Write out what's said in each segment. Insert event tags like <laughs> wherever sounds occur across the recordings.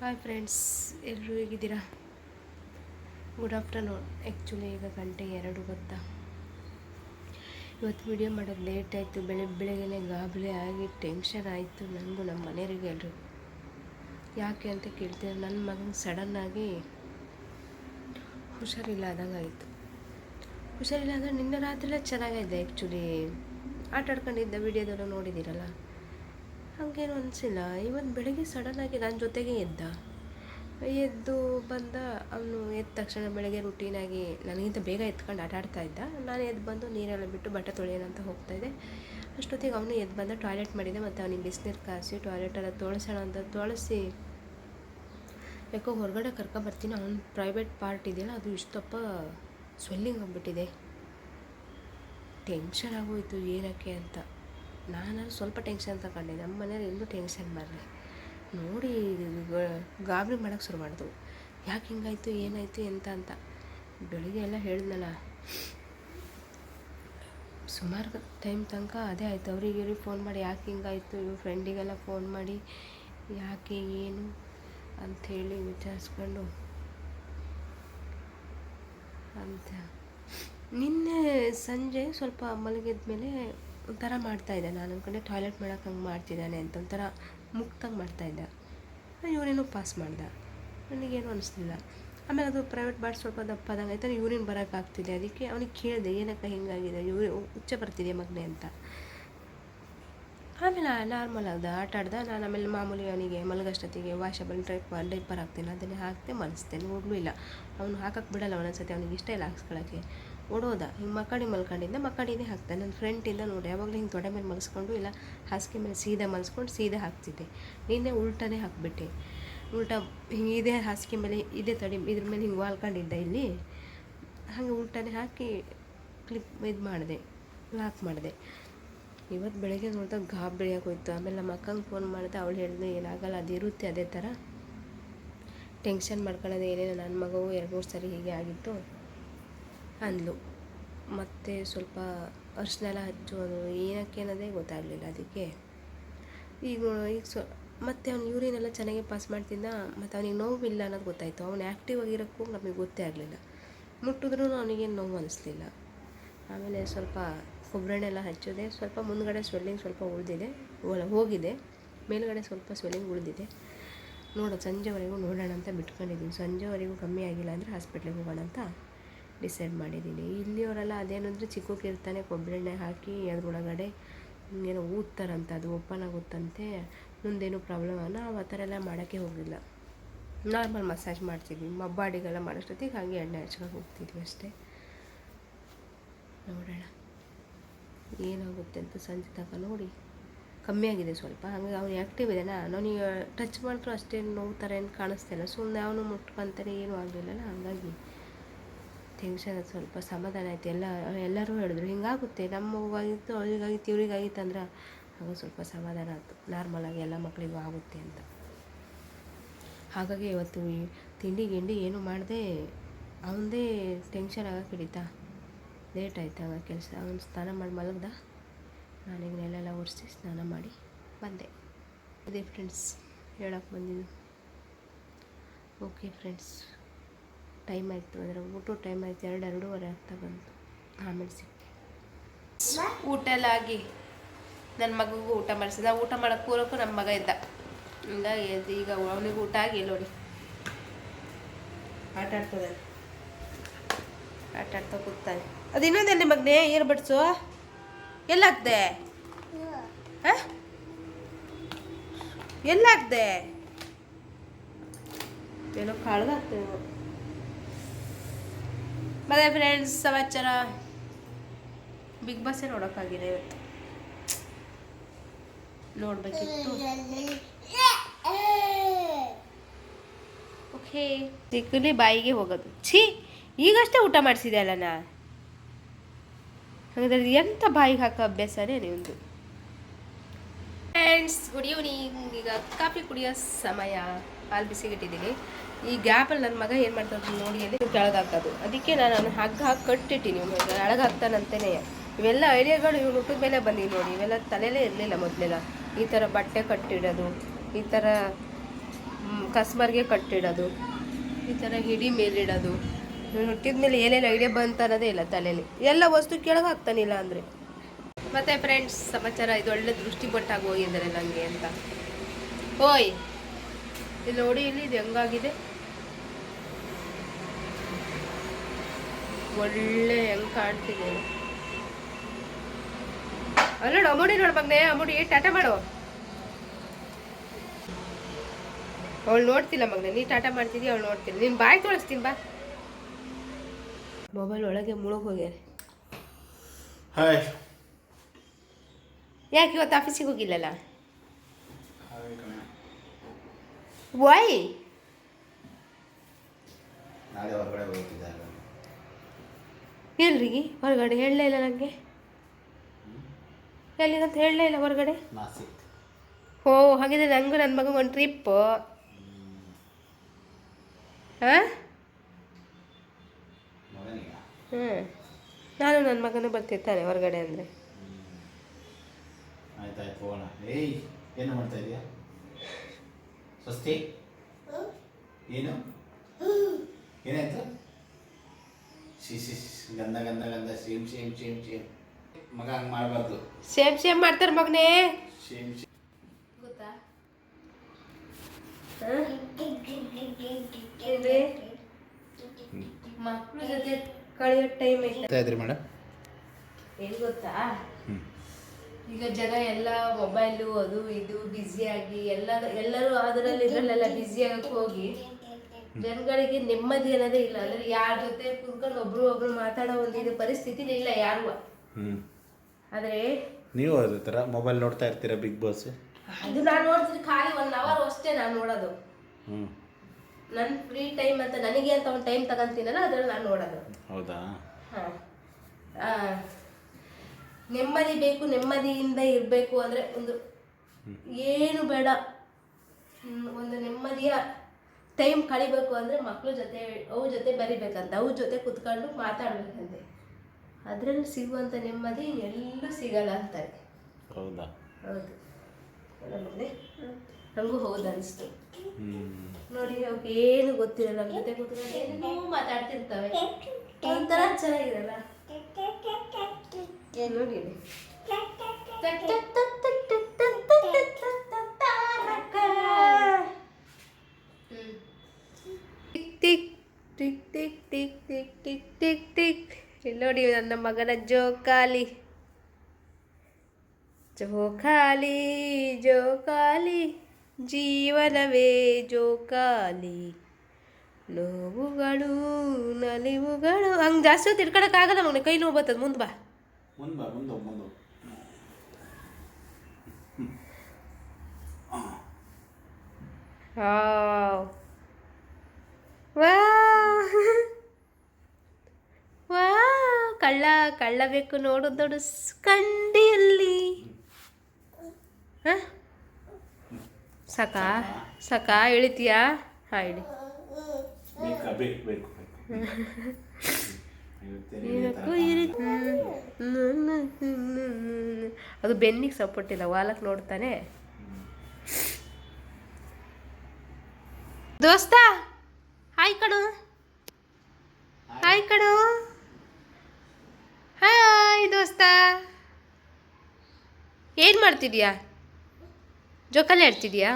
Hi friends ಎಲ್ಲರೂ ಹೇಗಿದ್ದೀರಾ? Good afternoon actually ಈಗ ಗಂಟೆ ಎರಡು ಗೊತ್ತಾ? ಇವತ್ತು ವಿಡಿಯೋ ಮಾಡೋದು ಲೇಟ್ ಆಯಿತು. ಬೆಳಗ್ಗೆ ಬೆಳಗ್ಗೆನೆ ಗಾಬಲೆ ಆಗಿ ಟೆನ್ಷನ್ ಆಯಿತು ನನಗೂ ನಮ್ಮ ಮನೆಯವರಿಗೆ ಎಲ್ಲರೂ ಯಾಕೆ ಅಂತ ಕೇಳ್ತೀರ? ನನ್ನ ಮಗನ ಸಡನ್ನಾಗಿ ಹುಷಾರಿಲ್ಲ ಆಯಿತು. ಹುಷಾರಿಲ್ಲ ಅಂದರೆ ನಿನ್ನೆ ರಾತ್ರಿಯೇ ಚೆನ್ನಾಗಾಯಿದೆ ಆ್ಯಕ್ಚುಲಿ ಆಟ ಆಡ್ಕೊಂಡಿದ್ದ ನೋಡಿದ್ದೀರಲ್ಲ? ಹಾಗೇನು ಅನಿಸಿಲ್ಲ. ಇವತ್ತು ಬೆಳಗ್ಗೆ ಸಡನ್ನಾಗಿ ನನ್ನ ಜೊತೆಗೆ ಎದ್ದ. ಎದ್ದು ಬಂದ ಅವನು ಎದ್ದ ತಕ್ಷಣ ಬೆಳಗ್ಗೆ ರುಟೀನಾಗಿ ನನಗಿಂತ ಬೇಗ ಎತ್ಕೊಂಡು ಆಟ ಆಡ್ತಾ ಇದ್ದ. ನಾನು ಎದ್ದು ಬಂದು ನೀರೆಲ್ಲ ಬಿಟ್ಟು ಬಟ್ಟೆ ತೊಳೆಯೋಣ ಅಂತ ಹೋಗ್ತಾ ಇದ್ದೆ. ಅಷ್ಟೊತ್ತಿಗೆ ಅವನು ಎದ್ದು ಬಂದ ಟಾಯ್ಲೆಟ್ ಮಾಡಿದೆ ಮತ್ತು ಅವನಿಗೆ ಬಿಸಿನೀರು ಕಾಯಿಸಿ ಟಾಯ್ಲೆಟೆಲ್ಲ ತೊಳಸೋಣ ಅಂತ ತೊಳಸಿ ಯಾಕೋ ಹೊರಗಡೆ ಕರ್ಕೊಬರ್ತೀನಿ ಅವನ ಪ್ರೈವೇಟ್ ಪಾರ್ಟ್ ಇದೆಯಲ್ಲ, ಅದು ಇಷ್ಟಪ್ಪ ಸ್ವೆಲ್ಲಿಂಗ್ ಆಗಿಬಿಟ್ಟಿದೆ. ಟೆನ್ಷನ್ ಆಗೋಯಿತು ಏನಕ್ಕೆ ಅಂತ. ನಾನು ಸ್ವಲ್ಪ ಟೆನ್ಷನ್ ತಗೊಂಡೆ. ನಮ್ಮ ಇನ್ನೂ ಟೆನ್ಷನ್ ಮಾಡ್ರಿ ನೋಡಿ ಗಾಬರಿ ಮಾಡೋಕ್ಕೆ ಶುರು ಮಾಡಿದ್ರು ಯಾಕೆ ಹಿಂಗಾಯಿತು, ಏನಾಯಿತು ಎಂತ ಅಂತ. ಬೆಳಿಗ್ಗೆ ಎಲ್ಲ ಹೇಳಿದ್ನಲ್ಲ. ಸುಮಾರು ಟೈಮ್ ತನಕ ಅದೇ ಆಯಿತು. ಅವ್ರಿಗೆ ಇವ್ರಿಗೆ ಫೋನ್ ಮಾಡಿ, ಯಾಕೆ ಹಿಂಗಾಯಿತು, ಇವ್ರ ಫ್ರೆಂಡಿಗೆಲ್ಲ ಫೋನ್ ಮಾಡಿ, ಯಾಕೆ, ಏನು ಅಂಥೇಳಿ ವಿಚಾರಿಸ್ಕೊಂಡು. ಅಂತ. ನಿನ್ನೆ ಸಂಜೆ ಸ್ವಲ್ಪ ಮಲಗಿದ ಮೇಲೆ ಒಂಥರ ಮಾಡ್ತಾಯಿದ್ದೆ ನಾನು ಅಂದ್ಕೊಂಡೆ ಟಾಯ್ಲೆಟ್ ಮಾಡೋಕೆ ಹಂಗೆ ಮಾಡ್ತಿದ್ದಾನೆ ಅಂತ ಒಂಥರ ಮುಕ್ತಂಗೆ ಮಾಡ್ತಾಯಿದ್ದ ಇವನೇನು ಪಾಸ್ ಮಾಡ್ದೆ. ನನಗೇನು ಅನಿಸ್ಲಿಲ್ಲ ಆಮೇಲೆ ಅದು ಪ್ರೈವೇಟ್ ಬಾಟ್ ಸ್ವಲ್ಪ ದಪ್ಪದಂಗೆ ಆಯ್ತಾನೆ ಯೂರಿನ್ ಬರೋಕ್ಕಾಗ್ತಿದೆ ಅದಕ್ಕೆ ಅವನಿಗೆ ಕೇಳಿದೆ, ಏನಕ್ಕ ಹಿಂಗಾಗಿದೆ? ಯೂರಿ ಉಚ್ಚ ಬರ್ತಿದೆ ಮಗನೇ ಅಂತ. ಆಮೇಲೆ ನಾರ್ಮಲ್ ಆದ ಆಟ ಆಡ್ದ. ನಾನು ಆಮೇಲೆ ಮಾಮೂಲಿ ಅವನಿಗೆ ಮಲಗಷ್ಟೊತ್ತಿಗೆ ವಾಷಬಲ್ ಟ್ರೈಪ್ ಡೈಪರ್ ಹಾಕ್ತೀನಿ. ಅದನ್ನೇ ಹಾಕ್ತೆ ಮಲಸ್ತೇನೆ ಹೋಗ್ಲೂ ಇಲ್ಲ. ಅವನು ಹಾಕಕ್ಕೆ ಬಿಡಲ್ಲ ಒಂದೊಂದ್ಸತಿ. ಅವನಿಗೆ ಇಷ್ಟ ಇಲ್ಲ ಹಾಕ್ಸ್ಕೊಳಕ್ಕೆ. ಓಡೋದ. ಹಿಂಗೆ ಮಕ್ಕಳಿ ಮಲ್ಕೊಂಡಿದ್ದ ಮಕ್ಕಡಿನೇ ಹಾಕ್ತಾನೆ ನನ್ನ ಫ್ರೆಂಡಿಂದ ನೋಡಿ ಯಾವಾಗಲೂ ಹಿಂಗೆ ತೊಡೆ ಮೇಲೆ ಮಲ್ಸ್ಕೊಂಡು, ಇಲ್ಲ ಹಾಸಿಗೆ ಮೇಲೆ ಸೀದಾ ಮಲ್ಸ್ಕೊಂಡು ಸೀದಾ ಹಾಕ್ತಿದ್ದೆ. ನಿನ್ನೆ ಉಲ್ಟಾನೇ ಹಾಕ್ಬಿಟ್ಟೆ. ಉಲ್ಟಾ ಹಿಂಗೆ ಇದೇ ಹಾಸಿಗೆ ಮೇಲೆ, ಇದೇ ತಡಿ, ಇದ್ರ ಮೇಲೆ ಹಿಂಗೆ ವಾಲ್ಕೊಂಡಿದ್ದ ಇಲ್ಲಿ. ಹಾಗೆ ಉಲ್ಟಾನೇ ಹಾಕಿ ಕ್ಲಿಪ್ ಇದು ಮಾಡಿದೆ ಲಾಕ್ ಮಾಡಿದೆ. ಇವತ್ತು ಬೆಳಗ್ಗೆ ನೋಡಿದಾಗ ಗಾಬರಿ ಆಗೋಯ್ತು ಆಮೇಲೆ ನಮ್ಮ ಅಕ್ಕಂಗೆ ಫೋನ್ ಮಾಡಿದೆ, ಅವಳು ಹೇಳಿದೆ, ಏನಾಗಲ್ಲ, ಅದು ಇರುತ್ತೆ ಅದೇ ಥರ ಟೆನ್ಷನ್ ಮಾಡ್ಕೊಳ್ಳೋದು ಏನೇನು ನನ್ನ ಮಗವು ಎರಡು ಮೂರು ಸರಿ ಹೀಗೆ ಆಗಿತ್ತು ಅಂದ್ಲು. ಮತ್ತು ಸ್ವಲ್ಪ ಅರ್ಶನೆಲ್ಲ ಹಚ್ಚೋದು ಏನಕ್ಕೆ ಅನ್ನೋದೇ ಗೊತ್ತಾಗಲಿಲ್ಲ ಅದಕ್ಕೆ. ಈಗ ಈಗ ಸ್ವ ಮತ್ತು ಅವ್ನು ಯೂರಿನೆಲ್ಲ ಚೆನ್ನಾಗಿ ಪಾಸ್ ಮಾಡ್ತಿದ್ದ, ಮತ್ತು ಅವನಿಗೆ ನೋವಿಲ್ಲ ಅನ್ನೋದು ಗೊತ್ತಾಯಿತು. ಅವ್ನು ಆ್ಯಕ್ಟಿವ್ ಆಗಿರೋಕ್ಕೂ ನಮಗೆ ಗೊತ್ತೇ ಆಗಲಿಲ್ಲ. ಮುಟ್ಟಿದ್ರೂ ಅವನಿಗೇನು ನೋವು ಅನಿಸ್ಲಿಲ್ಲ. ಆಮೇಲೆ ಸ್ವಲ್ಪ ಕೊಬ್ಬರೆಣ್ಣೆಲ್ಲ ಹಚ್ಚಿದೆ. ಸ್ವಲ್ಪ ಮುಂದ್ಗಡೆ ಸ್ವೆಲ್ಲಿಂಗ್ ಸ್ವಲ್ಪ ಉಳಿದಿದೆ. ಹೋಗಿದೆ. ಮೇಲುಗಡೆ ಸ್ವಲ್ಪ ಸ್ವೆಲ್ಲಿಂಗ್ ಉಳಿದಿದೆ. ನೋಡೋ, ಸಂಜೆವರೆಗೂ ನೋಡೋಣ ಅಂತ ಬಿಟ್ಕೊಂಡಿದ್ದೀನಿ ಸಂಜೆವರೆಗೂ ಕಮ್ಮಿ ಆಗಿಲ್ಲ ಅಂದರೆ ಹಾಸ್ಪಿಟ್ಲಿಗೆ ಹೋಗೋಣ ಅಂತ. ಡಿಸೈಡ್ ಮಾಡಿದ್ದೀನಿ. ಇಲ್ಲಿಯವರೆಲ್ಲ ಅದೇನು ಅಂದರೆ ಚಿಕ್ಕಕ್ಕಿರ್ತಾನೆ ಕೊಬ್ಬರೆಣ್ಣೆ ಹಾಕಿ ಅದ್ರೊಳಗಡೆ ಏನೋ ಊದ್ತಾರಂತ ಅದು ಓಪನ್ ಆಗುತ್ತಂತೆ ಮುಂದೇನು ಪ್ರಾಬ್ಲಮ್ ನಾವು ಆ ಥರ ಎಲ್ಲ ಮಾಡೋಕ್ಕೆ ಹೋಗಿಲ್ಲ. ನಾರ್ಮಲ್ ಮಸಾಜ್ ಮಾಡ್ತಿದ್ವಿ. ಮ ಬಾಡಿಗೆಲ್ಲ ಮಾಡೋಷ್ಟೊತ್ತಿಗೆ ಹಾಗೆ ಎಣ್ಣೆ ಹಚ್ಕೊಂಡು ಹೋಗ್ತಿದ್ವಿ ಅಷ್ಟೇ. ನೋಡೋಣ. ಏನಾಗುತ್ತೆ ಅಂತ ಸಂಜೆ ತನಕ ನೋಡಿ. ಕಮ್ಮಿ ಆಗಿದೆ ಸ್ವಲ್ಪ. ಹಾಗಾಗಿ ಅವ್ನು ಆ್ಯಕ್ಟಿವ್ ಇದ್ದಾನೆ. ಅವನಿಗೆ ಟಚ್ ಮಾಡಿದ್ರು ಅಷ್ಟೇನು ನೋವು ಥರ ಏನು ಕಾಣಿಸ್ತಿಲ್ಲ ಸುಮ್ಮನೆ ಅವನು ಮುಟ್ಕೊಂತಾನೆ, ಏನೂ ಆಗಲಿಲ್ಲಲ್ಲ ಹಾಗಾಗಿ ಟೆನ್ಷನ್ ಸ್ವಲ್ಪ ಸಮಾಧಾನ ಆಯಿತು. ಎಲ್ಲ, ಎಲ್ಲರೂ ಹೇಳಿದ್ರು, ಹಿಂಗಾಗುತ್ತೆ, ನಮ್ಮ ಮಗುವಾಗಿತ್ತು ಅವ್ರಿಗಾಗಿತ್ತು ಇವ್ರಿಗಾಗಿತ್ತು ಅಂದ್ರೆ ಆಗ ಸ್ವಲ್ಪ ಸಮಾಧಾನ ಆಯಿತು. ನಾರ್ಮಲಾಗಿ ಎಲ್ಲ ಮಕ್ಕಳಿಗೂ ಆಗುತ್ತೆ ಅಂತ. ಹಾಗಾಗಿ ಇವತ್ತು ತಿಂಡಿ, ಗಿಂಡಿ ಏನು ಮಾಡಿದೆ ಅವನದೇ ಟೆನ್ಷನ್ ಆಗಕ್ಕೆ ಹಿಡಿತಾ ಲೇಟ್ ಆಯ್ತು ಕೆಲಸ. ಅವನು ಸ್ನಾನ ಮಾಡಿ ಮಲಗ್ದ. ನಾನೀಗ ನೆಲೆಲ್ಲ ಒರೆಸಿ ಸ್ನಾನ ಮಾಡಿ ಬಂದೆ. ಅದೇ ಫ್ರೆಂಡ್ಸ್ ಹೇಳಕ್ಕೆ ಬಂದಿದ್ದು. ಓಕೆ ಫ್ರೆಂಡ್ಸ್ ಟೈಮ್ ಆಯಿತು ಅಂದರೆ ಊಟ ಟೈಮ್ ಆಯಿತು ಎರಡು ಎರಡೂವರೆ ಆಗ್ತಾ ಬಂತು. ಆಮೇಲೆ ಸಿಕ್ತು ಊಟ ಎಲ್ಲ ಆಗಿ ನನ್ನ ಮಗುಗೂ ಊಟ ಮಾಡಿಸಿದ. ಊಟ ಮಾಡೋಕ್ಕೆ ಕೂರೋಕ್ಕೂ ನಮ್ಮ ಮಗ ಇದ್ದ. ಹಿಂಗಾಗಿ ಈಗ ಅವನಿಗೆ ಊಟ ಆಗಿ ನೋಡಿ. ಆಟ ಆಡ್ತದೆ ಆಟ ಆಡ್ತಾ ಕೂತಾನೆ ಅದು ಇನ್ನೊಂದೆಲ್ಲಿ ಮಗನೇ? ಏರ್ ಬಡ್ಸು ಎಲ್ಲಾಗ್ದೆ? ಎಲ್ಲಾಗ್ದೆ? ಏನೋ ಕಾಳ್ದಾಗ್ತದೆ. ಮತ್ತೆ ಫ್ರೆಂಡ್ಸ್ ಸಮಾಚಾರ? ಬಿಗ್ ಬಾಸೇ ನೋಡೋಕ್ಕಾಗಿದೆ ಇವತ್ತು. ನೋಡ್ಬೇಕಿತ್ತು. ಓಕೆ ಚಿಕ್ಕಲಿ ಬಾಯಿಗೆ ಹೋಗೋದು. ಛೀ, ಈಗಷ್ಟೇ ಊಟ ಮಾಡಿಸಿದೆ ಅಲ್ಲ ನಾ ಹಾಗಾದ್ರೆ ಎಂಥ ಬಾಯಿಗೆ ಹಾಕೋ ಅಭ್ಯಾಸನೇ ನಿಮ್ಮದು ಫ್ರೆಂಡ್ಸ್ ಗುಡ್ ಈವ್ನಿಂಗ್ ಈಗ ಕಾಫಿ ಕುಡಿಯೋ ಸಮಯ. ಹಾಲು ಬಿಸಿಗಿಟ್ಟಿದ್ದೀನಿ. ಈ ಗ್ಯಾಪಲ್ಲಿ ನನ್ನ ಮಗ ಏನು ಮಾಡ್ತಾನೆ ನೋಡಿ ಅಲ್ಲಿ ಕೆಳಗೆ ಹಾಕೋದು ಅದಕ್ಕೆ ನಾನು ಅವನು ಹಗ್ಗ ಹಾಕಿ ಕಟ್ಟಿಟ್ಟಿನಿ. ಕೆಳಗೆ ಹಾಕ್ತಾನಂತೇನೆ ಇವೆಲ್ಲ ಐಡಿಯಾಗಳು ಇವ್ನು ಹುಟ್ಟಿದ ಮೇಲೆ ಬಂದಿ ನೋಡಿ. ಇವೆಲ್ಲ ತಲೆಯಲ್ಲೇ ಇರಲಿಲ್ಲ ಮೊದಲೆಲ್ಲ. ಈ ಥರ ಬಟ್ಟೆ ಕಟ್ಟಿಡೋದು, ಈ ಥರ ಕಸ್ಬರ್ಗೆ ಕಟ್ಟಿಡೋದು, ಈ ಥರ ಹಿಡಿ ಮೇಲಿಡೋದು. ಹುಟ್ಟಿದ ಮೇಲೆ ಏನೇನು ಐಡಿಯಾ ಬಂತ ಅನ್ನೋದೇ ಇಲ್ಲ ತಲೆಯಲ್ಲಿ. ಎಲ್ಲ ವಸ್ತು ಕೆಳಗೆ ಹಾಕ್ತಾನಿಲ್ಲ ಅಂದರೆ. ಮತ್ತೆ ಫ್ರೆಂಡ್ಸ್ ಸಮಾಚಾರ, ಇದು ಒಳ್ಳೆ ದೃಷ್ಟಿ ಬಟ್ಟಾಗಿ ಹೋಗಿದ್ದಾರೆ ನನಗೆ ಅಂತ. ಓಯ್ ಇಲ್ಲಿ ನೋಡಿ ಇಲ್ಲಿ ಇದು ಹೆಂಗಾಗಿದೆ? ಒಳ್ಳೆ ಹೆಂಗ್ ಕಾಣ್ತಿದೆ. ಅಲ್ಲ ನೋಡು ಅಮುಡಿ ನೋಡು ಬಂದೆ ಅಮುಡಿ ಟಾಟಾ ಮಾಡು. ಅವಳು ನೋಡ್ತಿಲ್ಲ ಮಗನೆ ನೀ ಟಾಟಾ ಮಾಡ್ತಿದ್ದಿ ಅವಳು ನೋಡ್ತಿಲ್ಲ. ನೀನು ಬಾಯಿ ತೊಳಸ್ತೀನಿ ಬಾ. ಮೊಬೈಲ್ ಒಳಗೆ ಮುಳುಗ್ ಹೋಗ್ಯಾರೆ. ಹಾಯ್. ಯಾಕೆ ಇವತ್ತು ಆಫೀಸಿಗೆ ಹೋಗಿಲ್ಲಲ್ಲ ಹಾಯ್ ಕಣ ವೈ ನಾಳೆ ಹೊರಗಡೆ ಎಲ್ರಿಗೆ? ಹೊರಗಡೆ? ಹೇಳಲೇ ಇಲ್ಲ ನನಗೆ ಎಲ್ಲಿಗಂತ ಹೇಳಲೇ ಇಲ್ಲ ಹೊರಗಡೆ? ನಾಸಿಕ್. ಓ ಹಾಗಿದ್ರೆ ನನಗೂ ನನ್ನ ಮಗ ಒಂದು ಟ್ರಿಪ್ಪು ಹಾಂ ಮಗನಿಗ? ಹ್ಞೂ ನಾನು ನನ್ನ ಮಗನೂ ಬರ್ತಿರ್ತಾನೆ ಹೊರಗಡೆ ಅಂದರೆ. ಆಯ್ತಾಯ್ತು ಹೋಗೋಣ. ಏಯ್ ಏನು ಮಾಡ್ತಾ ಇದೀಯಾ? ಸ್ವಸ್ತಿ? ಏನು? ಏನಾಯ್ತು? ಸಿ ಶಿ, ಗಂಧ ಗಂಧ ಗಂಧ ಸೇಮ್ ಸೇಮ್ ಸೇಮ್ ಸೇಮ್. ಮಗ ಹಂಗೆ ಮಾಡಬಾರ್ದು. ಸೇಮ್ ಸೇಮ್ ಮಾಡ್ತಾರೆ ಮಗನೇ. Same same. ಗೊತ್ತಾ? ಮಕ್ಕಳ ಜೊತೆ ಕಳೆಯೋ ಟೈಮ್ ಐತೆ. ಮೇಡಮ್ ಏನು ಗೊತ್ತಾ? ಈಗ ಜನ ಎಲ್ಲ ಮೊಬೈಲು ಅದು ಇದು ಬ್ಯುಸಿಯಾಗಿ ಎಲ್ಲ ಎಲ್ಲರೂ ಅದರಲ್ಲಿ ಇದರಲ್ಲೆಲ್ಲ ಬ್ಯುಸಿ ಆಗಕ್ಕೆ ಹೋಗಿ ಜನಗಳಿಗೆ ನೆಮ್ಮದಿ ಅನ್ನೋದೇ ಇಲ್ಲ. ಅಂದ್ರೆ ಯಾರ ಜೊತೆ ಕುತ್ಕೊಂಡು ಒಬ್ರು ಒಬ್ರು ಮಾತಾಡೋ ಒಂದು ಇದು ಪರಿಸ್ಥಿತಿ ಇಲ್ಲ ಯಾರು. ಆದರೆ ನೀವು ಅದೇ ಥರ ಮೊಬೈಲ್ ನೋಡ್ತಾ ಇರ್ತೀರಾ ಬಿಗ್ ಬಾಸ್ ಅದು ನಾನು ನೋಡ್ತೀನಿ ಖಾಲಿ ಒನ್ ಅವರ್ ಅಷ್ಟೇ ನಾನು ನೋಡೋದು. ನನ್ನ ಫ್ರೀ ಟೈಮ್ ಅಂತ ನನಗೆ ಅಂತ ಒಂದು ಟೈಮ್ ತಗೊಂತೀನಲ್ಲ ಅದ್ರಲ್ಲಿ ನಾನು ನೋಡೋದು. ಹೌದಾ? ಹಾಂ. ನೆಮ್ಮದಿ ಬೇಕು ನೆಮ್ಮದಿಯಿಂದ ಇರಬೇಕು ಅಂದರೆ ಒಂದು ಏನು ಬೇಡ. ಒಂದು ನೆಮ್ಮದಿಯ ಟೈಮ್ ಕಳಿಬೇಕು ಅಂದರೆ ಮಕ್ಕಳ ಜೊತೆ ಅವ್ರ ಜೊತೆ ಬರಿಬೇಕಂತ. ಅವ್ರ ಜೊತೆ ಕುತ್ಕೊಂಡು ಮಾತಾಡ್ಬೇಕಂತೆ. ಅದರಲ್ಲಿ ಸಿಗುವಂಥ ನೆಮ್ಮದಿ ಎಲ್ಲೂ ಸಿಗಲ್ಲ ಅಂತಾರೆ. ಹೌದಾ? ಹೌದು. ನಮಗೆ ನನಗೂ ಹೌದು ಅನಿಸ್ತು ನೋಡಿ ಅವ್ರಿಗೆ ಏನು ಗೊತ್ತಿರಲ್ಲ ನಮ್ಮ ಜೊತೆ ಕೂತ್ಕೊಂಡು ಏನೇನೋ ಮಾತಾಡ್ತಿರ್ತವೆ. ಒಂಥರ ಚೆನ್ನಾಗಿರಲ್ಲ. ನೋಡಿ. Tick tick tick tick tick tick tick tick. ನನ್ನ ಮಗನ ಜೋಕಾಲಿ ಜೋಕಾಲಿ ಜೋಕಾಲಿ ಜೀವನವೇ ಜೋಕಾಲಿ ನೋವುಗಳು, ನಲಿವುಗಳು. ಹಂಗೆ ಜಾಸ್ತಿ ಹೊತ್ತು ಇಟ್ಕೊಳಕ್ಕಾಗಲ್ಲ ಮಗನ. ಕೈ ನೋವು ಬರ್ತದೆ. ಮುಂದೆ ಬಾ. ಮುಂದೆ ಬಾ ಮುಂದೆ ಮುಂದೆ ಕಳ್ಳ ಕಳ್ಳ ಬೇಕು ನೋಡು ದೊಡ್ಡ ಕಂಡಿಯಲ್ಲಿ. ಹಾಂ? ಸಕಾ ಸಾಕಾ ಇಳಿತೀಯಾ? ಹಾಂ ಇಳಿ. ಬೇಕು ಬೇಕು <laughs> ಅದು ಬೆನ್ನಿಗೆ ಸಪೋರ್ಟ್ ಇಲ್ಲ ವಾಲಕ್ಕೆ ನೋಡ್ತಾನೆ. ದೋಸ್ತ, ಹಾಯ್ ಕಣು. ಹಾಯ್ ಕಣು. ಹಾಯ್ ದೋಸ್ತ. ಏನು ಮಾಡ್ತಿದ್ಯಾ? ಜೋಕಾಲಿ ಆಡ್ತಿದ್ಯಾ?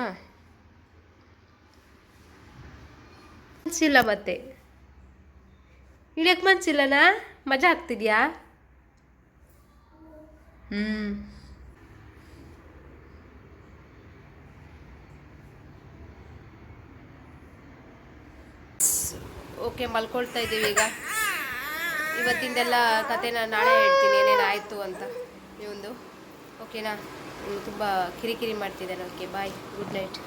ಮನ್ಸಿಲ್ಲ ಮತ್ತೆ. ಇಳಿಯಕ್ಕೆ ಮನ್ಸಿಲ್ಲನಾ? ಮಜಾ ಆಗ್ತಿದ್ಯಾ? ಹ್ಞೂ ಓಕೆ, ಮಲ್ಕೊಳ್ತಾ ಇದ್ದೀವಿ ಈಗ. ಇವತ್ತಿಂದೆಲ್ಲ ಕತೆನ ನಾಳೆ ಹೇಳ್ತೀನಿ, ಏನೇನು ಆಯಿತು ಅಂತ ನೀವೊಂದು. ಓಕೆನಾ? ತುಂಬ ಕಿರಿಕಿರಿ ಮಾಡ್ತಿದ್ದಾರೆ. Okay bye good night